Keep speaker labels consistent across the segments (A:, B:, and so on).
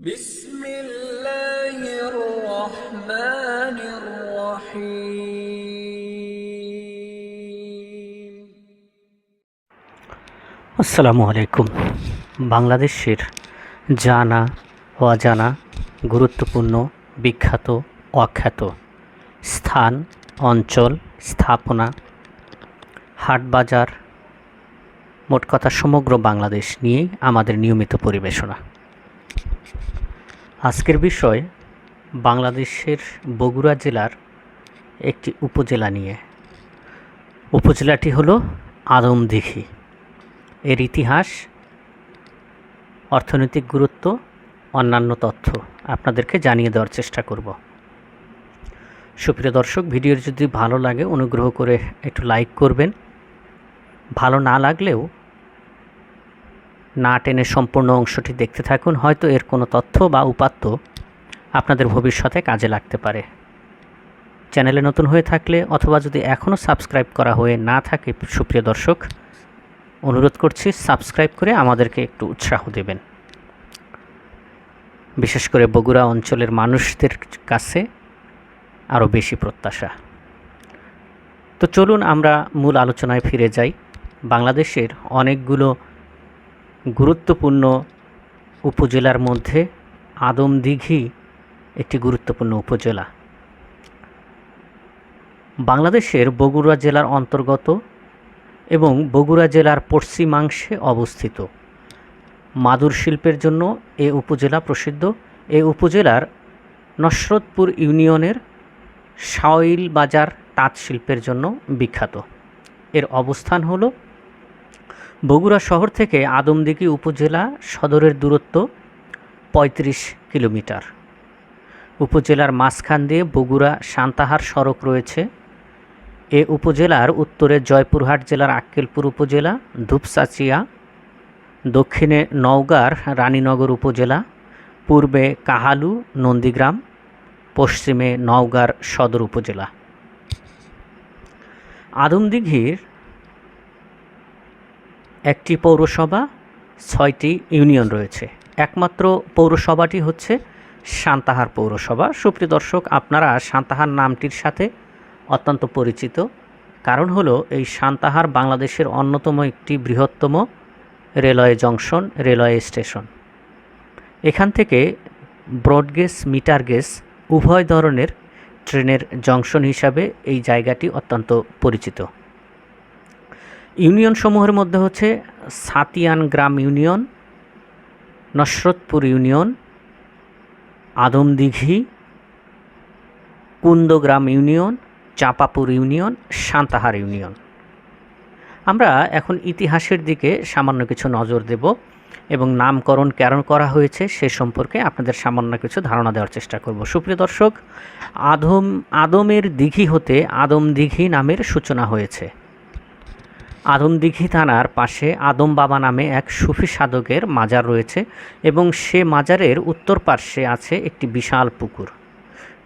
A: بسم الله الرحمن الرحيم
B: আসসালামু আলাইকুম বাংলাদেশের জানা অজানা গুরুত্বপূর্ণ বিখ্যাত অখ্যাত স্থান অঞ্চল স্থাপনা হাট বাজার মোট কথা সমগ্র বাংলাদেশ নিয়েই আমাদের নিয়মিত পরিবেশনা আজকের বিষয় বাংলাদেশের বগুড়া জেলার একটি উপজেলা নিয়ে। উপজেলাটি হলো আদমদিঘি। এর ইতিহাস, অর্থনৈতিক গুরুত্ব, অন্যান্য তথ্য আপনাদেরকে জানিয়ে দেওয়ার চেষ্টা করব। সুপ্রিয় দর্শক ভিডিওর যদি ভালো লাগে, অনুগ্রহ করে একটু লাইক করবেন। ভালো না লাগলেও না টেনে সম্পূর্ণ অংশটি দেখতে থাকুন, হয়তো এর কোনো তথ্য বা উপাত্ত আপনাদের ভবিষ্যতে কাজে লাগতে পারে। চ্যানেলে নতুন হয়ে থাকলে অথবা যদি এখনও সাবস্ক্রাইব করা হয়ে না থাকে, সুপ্রিয় দর্শক, অনুরোধ করছি সাবস্ক্রাইব করে আমাদেরকে একটু উৎসাহ দেবেন। বিশেষ করে বগুড়া অঞ্চলের মানুষদের কাছে আরও বেশি প্রত্যাশা। তো চলুন আমরা মূল আলোচনায় ফিরে যাই। বাংলাদেশের অনেকগুলো গুরুত্বপূর্ণ উপজেলার মধ্যে আদমদিঘি একটি গুরুত্বপূর্ণ উপজেলা। বাংলাদেশের বগুড়া জেলার অন্তর্গত এবং বগুড়া জেলার পশ্চিমাংশে অবস্থিত। মাদুর শিল্পের জন্য এ উপজেলা প্রসিদ্ধ। এ উপজেলার নসরতপুর ইউনিয়নের শাওইল বাজার তাঁত শিল্পের জন্য বিখ্যাত। এর অবস্থান হলো বগুড়া শহর থেকে আদমদিঘি উপজেলা সদরের দূরত্ব ৩৫ কিলোমিটার। উপজেলার মাঝখান দিয়ে বগুড়া সান্তাহার সড়ক রয়েছে। এ উপজেলার উত্তরে জয়পুরহাট জেলার আক্কেলপুর উপজেলা, ধূপসাচিয়া, দক্ষিণে নওগাঁর রানীনগর উপজেলা, পূর্বে কাহালু, নন্দীগ্রাম, পশ্চিমে নওগাঁর সদর উপজেলা। আদমদিঘির একটি পৌরসভা, ছয়টি ইউনিয়ন রয়েছে। একমাত্র পৌরসভাটি হচ্ছে সান্তাহার পৌরসভা। সুপ্রিয় দর্শক, আপনারা সান্তাহার নামটির সাথে অত্যন্ত পরিচিত। কারণ হলো, এই সান্তাহার বাংলাদেশের অন্যতম একটি বৃহত্তম রেলওয়ে জংশন, রেলওয়ে স্টেশন। এখান থেকে ব্রডগেজ মিটার গেজ উভয় ধরনের ট্রেনের জংশন হিসাবে এই জায়গাটি অত্যন্ত পরিচিত। ইউনিয়ন সমূহের মধ্যে হচ্ছে Chhatiangram union, Nasratpur union, Adamdighi, Kundagram union, Chapapur union, Santahar union. আমরা এখন ইতিহাসের দিকে সামান্য কিছু নজর দেব এবং নামকরণ কেন করা হয়েছে সে সম্পর্কে আপনাদের সামান্য কিছু ধারণা দেওয়ার চেষ্টা করব। সুপ্রিয় দর্শক, আদম, আদমের দিঘি হতে আদম দিঘি নামের সূচনা হয়েছে। আদমদিঘি থানার পাশে আদম বাবা নামে এক সুফি সাধকের মাজার রয়েছে এবং সে মাজারের উত্তর পার্শ্বে আছে একটি বিশাল পুকুর,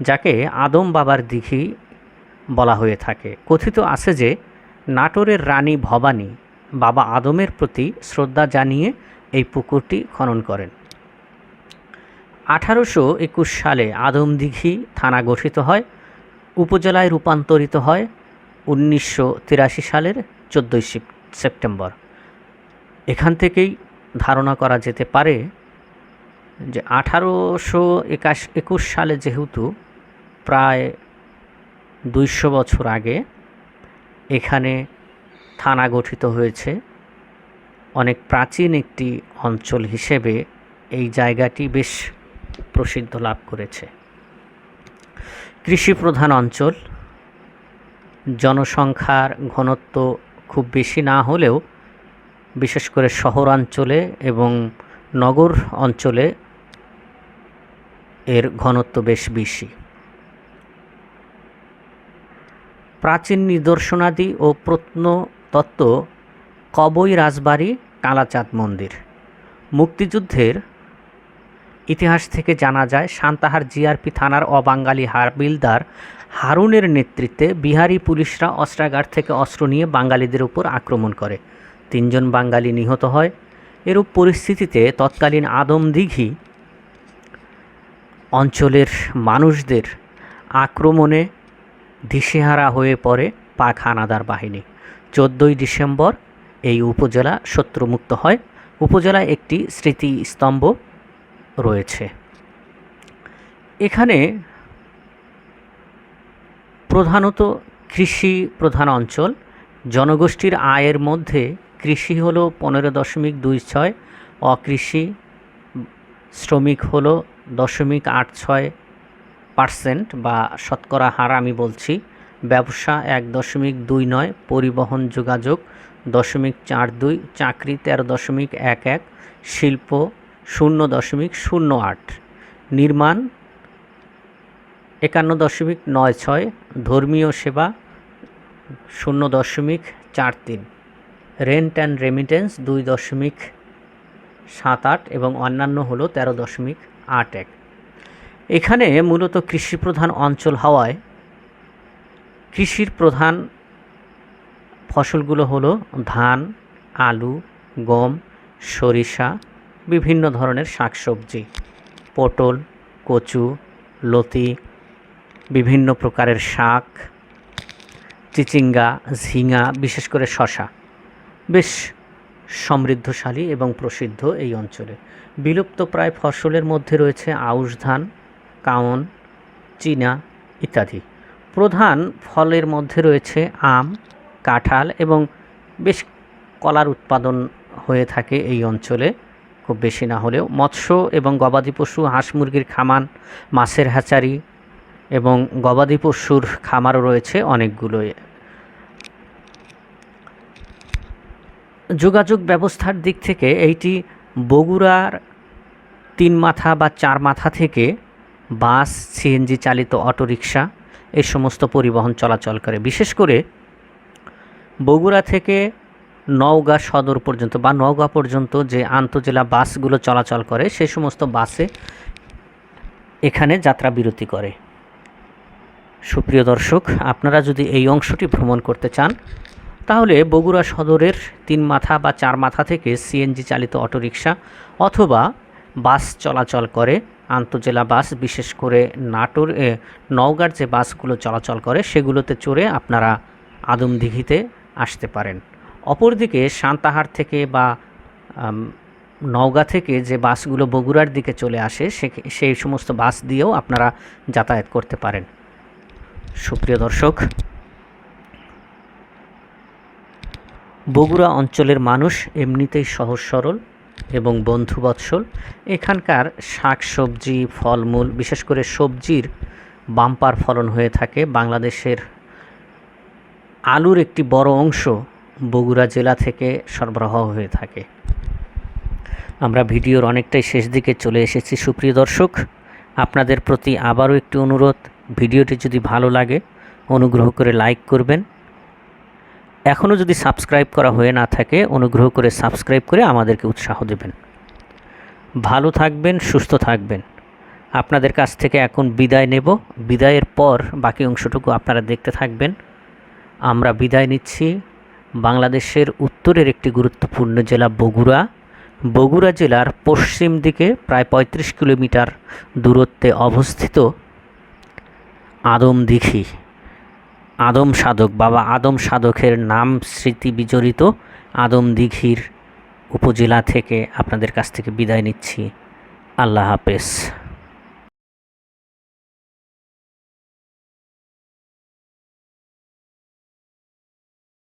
B: যাকে আদম বাবার দিঘি বলা হয়ে থাকে। কথিত আছে যে, নাটোরের রানী ভবানী বাবা আদমের প্রতি শ্রদ্ধা জানিয়ে এই পুকুরটি খনন করেন। আঠারোশো একুশ সালে আদমদিঘি থানা গঠিত হয়, উপজেলায় রূপান্তরিত হয়। উনিশশো তিরাশি সালের চোদ্দোই সেপ্টেম্বর। এখান থেকেই ধারণা করা যেতে পারে যে আঠারোশো একাশ, একুশ সালে যেহেতু প্রায় দুইশো বছর আগে এখানে থানা গঠিত হয়েছে, অনেক প্রাচীন একটি অঞ্চল হিসেবে এই জায়গাটি বেশ প্রসিদ্ধ লাভ করেছে। কৃষি প্রধান অঞ্চল, জনসংখ্যার ঘনত্ব খুব বেশি না হলেও বিশেষ করে শহরাঞ্চলে এবং নগর অঞ্চলে এর ঘনত্ব বেশ বেশি। প্রাচীন নিদর্শনাদি ও প্রত্নতত্ত্ব কবই রাজবাড়ি, কালাচাঁদ মন্দির। মুক্তিযুদ্ধের ইতিহাস থেকে জানা যায়, সান্তাহার জিআরপি থানার অবাঙ্গালি হারবিলদার হারুনের নেতৃত্বে বিহারি পুলিশরা অস্ত্রাগার থেকে অস্ত্র নিয়ে বাঙালিদের উপর আক্রমণ করে। তিনজন বাঙালি নিহত হয়। এরূপ পরিস্থিতিতে তৎকালীন আদমদিঘি অঞ্চলের মানুষদের আক্রমণে দিশেহারা হয়ে পড়ে পাক হানাদার বাহিনী। চোদ্দোই ডিসেম্বর এই উপজেলা শত্রুমুক্ত হয়। উপজেলায় একটি স্মৃতিস্তম্ভ রয়েছে। এখানে প্রধানত কৃষি প্রধান অঞ্চল। জনগোষ্ঠীর আয়ের মধ্যে কৃষি হলো পনেরো দশমিক দুই ছয়, অকৃষি শ্রমিক হলো দশমিক আট ছয় পার্সেন্ট বা শতকরা হার আমি বলছি। ব্যবসা এক দশমিক দুই নয়, পরিবহন যোগাযোগ দশমিক চার দুই, চাকরি তেরো দশমিক এক এক, শিল্প শূন্য দশমিক শূন্য আট। নির্মাণ একান্ন দশমিক নয় ছয়, ধর্মীয় সেবা শূন্য দশমিক চার তিন রেন্ট অ্যান্ড রেমিটেন্স দুই দশমিক সাত আট এবং অন্যান্য হলো তেরো দশমিক আট এক। এখানে মূলত কৃষিপ্রধান অঞ্চল হওয়ায় কৃষির প্রধান ফসলগুলো হলো ধান, আলু, গম, সরিষা, বিভিন্ন ধরনের শাকসবজি, পটল, কচু, লতি বিভিন্ন প্রকারের শাক, চিচিঙ্গা, ঝিঙা, বিশেষ করে শশা। বেশ সমৃদ্ধশালী এবং প্রসিদ্ধ এই অঞ্চলে। বিলুপ্ত প্রায় ফসলের মধ্যে রয়েছে আউশ ধান, কাওন, চীনা ইত্যাদি। প্রধান ফলের মধ্যে রয়েছে আম, কাঁঠাল এবং বেশ কলার উৎপাদন হয়ে থাকে এই অঞ্চলে। খুব বেশি না হলেও মৎস্য এবং গবাদি পশু, হাঁস মুরগির খামান মাছের হ্যাচারি এবং গবাদি পশুর খামারও রয়েছে অনেকগুলো যোগাযোগ ব্যবস্থার দিক থেকে এইটি বগুড়ার তিন মাথা বা চার মাথা থেকে বাস সিএনজি চালিত অটোরিকশা এই সমস্ত পরিবহন চলাচল করে। বিশেষ করে বগুড়া থেকে নওগাঁ সদর পর্যন্ত বা নওগাঁ পর্যন্ত যে আন্তজেলা বাসগুলো চলাচল করে সেই সমস্ত বাসে এখানে যাত্রা বিরতি করে। সুপ্রিয় দর্শক, আপনারা যদি এই অংশটি ভ্রমণ করতে চান, তাহলে বগুড়া সদরের তিন মাথা বা চার মাথা থেকে সিএনজি চালিত অটোরিকশা অথবা বাস চলাচল করে আন্তজেলা বাস, বিশেষ করে নাটোর নওগাঁর যে বাসগুলো চলাচল করে, সেগুলোতে চড়ে আপনারা আদমদিঘিতে আসতে পারেন। অপরদিকে সান্তাহার থেকে বা নওগাঁ থেকে যে বাসগুলো বগুড়ার দিকে চলে আসে সে সেই সমস্ত বাস দিয়েও আপনারা যাতায়াত করতে পারেন। সুপ্রিয় দর্শক, বগুড়া অঞ্চলের মানুষ এমনিতেই সহজ সরল এবং বন্ধুবৎসল। এখানকার শাক সবজি ফলমূল, বিশেষ করে সবজির বাম্পার ফলন হয়ে থাকে। বাংলাদেশের আলুর একটি বড় অংশ বগুড়া জেলা থেকে সরবরাহ হয়ে থাকে। আমরা ভিডিওর অনেকটাই শেষ দিকে চলে এসেছি। সুপ্রিয় দর্শক, আপনাদের প্রতি আবারও একটি অনুরোধ। ভিডিওটি যদি ভালো লাগে, অনুগ্রহ করে লাইক করবেন। এখনও যদি সাবস্ক্রাইব করা হয়ে না থাকে, অনুগ্রহ করে সাবস্ক্রাইব করে আমাদেরকে উৎসাহ দেবেন। ভালো থাকবেন, সুস্থ থাকবেন। আপনাদের কাছ থেকে এখন বিদায় নেব। বিদায়ের পর বাকি অংশটুকু আপনারা দেখতে থাকবেন। আমরা বিদায় নিচ্ছি বাংলাদেশের উত্তরের একটি গুরুত্বপূর্ণ জেলা বগুড়া। বগুড়া জেলার পশ্চিম দিকে প্রায় পঁয়ত্রিশ কিলোমিটার দূরত্বে অবস্থিত আদমদিঘি আদম সাধক। বাবা আদম সাধকের নাম স্মৃতি বিজড়িত আদম দীঘির উপজেলা থেকে আপনাদের কাছ থেকে বিদায় নিচ্ছি। আল্লাহ হাফেজ।